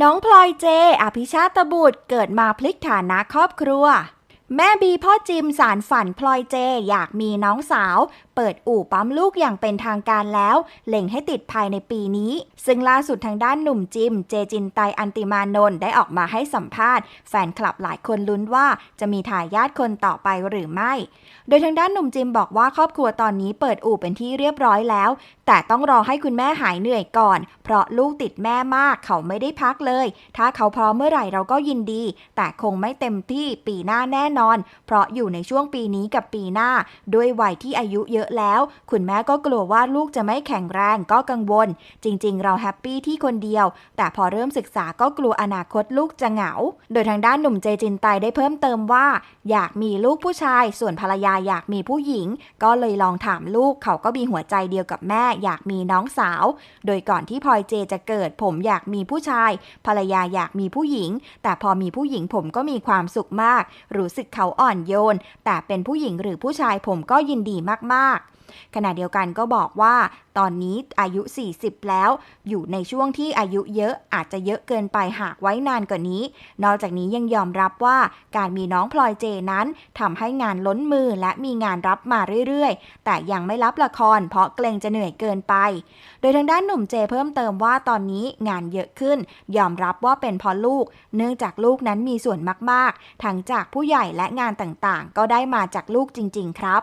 น้องพลอยเจ อภิชาตบุตรเกิดมาพลิกฐานะครอบครัว แม่บีพ่อจิมสารฝันพลอยเจ อยากมีน้องสาว เปิดอู่ปั๊มลูกอย่างเป็นทางการแล้ว เล็งให้ติดภายในปีนี้ ซึ่งล่าสุดทางด้านหนุ่มจิม เจจินไตอันติมานนท์ได้ออกมาให้สัมภาษณ์ แฟนคลับหลายคนลุ้นว่าจะมีทายาทคนต่อไปหรือไม่ โดยทางด้านหนุ่มจิมบอกว่าครอบครัวตอนนี้เปิดอู่เป็นที่เรียบร้อยแล้ว แต่ต้องรอให้คุณแม่หายเหนื่อยก่อน เพราะลูกติดแม่มากเขาไม่ได้พักเลย ถ้าเขาพร้อมเมื่อไหร่เราก็ยินดี แต่คงไม่เต็มที่ปีหน้าแน่นอนเพราะอยู่ในช่วงปีนี้กับปีหน้า ด้วยวัยที่อายุเยอะแล้ว คุณแม่ก็กลัวว่าลูกจะไม่แข็งแรงก็กังวล จริง ๆ เราแฮปปี้ที่คนเดียว แต่พอเริ่มศึกษาก็กลัวอนาคตลูกจะเหงา โดยทางด้านหนุ่มเจจินไตได้เพิ่มเติมว่า อยากมีลูกผู้ชาย ส่วนภรรยาอยากมีผู้หญิง ก็เลยลองถามลูกเขาก็มีหัวใจเดียวกับแม่ อยากมีน้องสาว โดยก่อนที่พลอยเจจะเกิด ผมอยากมีผู้ชาย ภรรยาอยากมีผู้หญิง แต่พอมีผู้หญิงผมก็มีความสุขมาก รู้สึกเขาอ่อนโยน แต่เป็นผู้หญิงหรือผู้ชายผมก็ยินดีมากๆ ขณะเดียวกันก็บอกว่าตอนนี้อายุ 40 แล้ว อยู่ในช่วงที่อายุเยอะอาจจะเยอะเกินไปหากไว้นานกว่านี้ นอกจากนี้ยังยอมรับว่าการมีน้องพลอยเจนั้นทำให้งานล้นมือและมีงานรับมาเรื่อยๆ แต่ยังไม่รับละครเพราะเกรงจะเหนื่อยเกินไป โดยทางด้านหนุ่มเจเพิ่มเติมว่าตอนนี้งานเยอะขึ้น ยอมรับว่าเป็นเพราะลูก เนื่องจากลูกนั้นมีส่วนมากๆ ทั้งจากผู้ใหญ่และงานต่างๆ ก็ได้มาจากลูกจริง ๆ ครับ